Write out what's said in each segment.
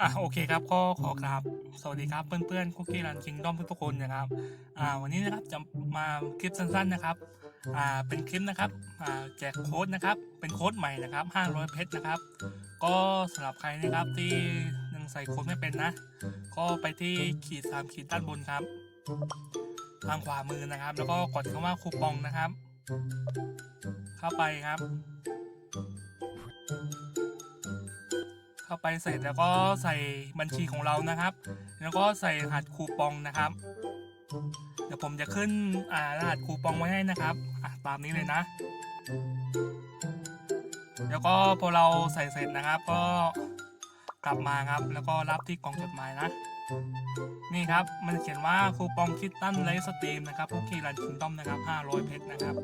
อ่าโอเคครับก็ขอกราบสวัสดีครับเพื่อนๆคุกกี้รันคิงด้อมทุกๆคนนะครับอ่าวันนี้นะครับจะมาคลิปสั้นๆนะครับอ่าเป็นคลิปนะครับอ่าแจกโค้ดนะครับเป็นโค้ดใหม่นะครับ500เพชรนะครับ ก็สำหรับใครนะครับที่ยังใส่โค้ดไม่เป็นนะ ก็ไปที่ขีดสามขีดด้านบนครับทางขวามือนะครับ แล้วก็กดคำว่าคูปองนะครับ เข้าไปครับ เข้าไปเสร็จแล้วก็ใส่บัญชีของเรานะครับ แล้วก็ใส่รหัสคูปองนะครับ เดี๋ยวผมจะขึ้นอ่ารหัสคูปองไว้ให้นะครับอะตามนี้เลยนะ แล้วก็พอเราใส่เสร็จนะครับ ก็กลับมาครับ แล้วก็รับที่กล่องจดหมายนะนี่ครับ มันเขียนว่าคูปองคิดตั้นไลฟ์สตรีมนะครับพวกคีรันคิงต้อมนะครับ 500 เพชรนะครับ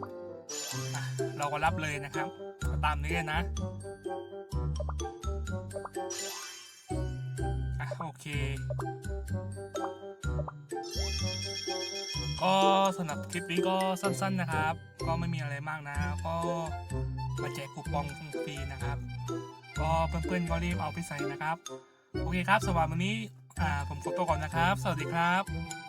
เราก็รับเลยนะครับ ตามนี้เลยนะ เคก็สำหรับคลิปนี้ก็สั้นๆนะครับ ก็ไม่มีอะไรมากนะ ก็มาแจกคูปองฟรีนะครับ ก็เพื่อนๆก็รีบเอาไปใส่นะครับ โอเคครับสำหรับวันนี้ผมขอตัวก่อนนะครับ สวัสดีครับ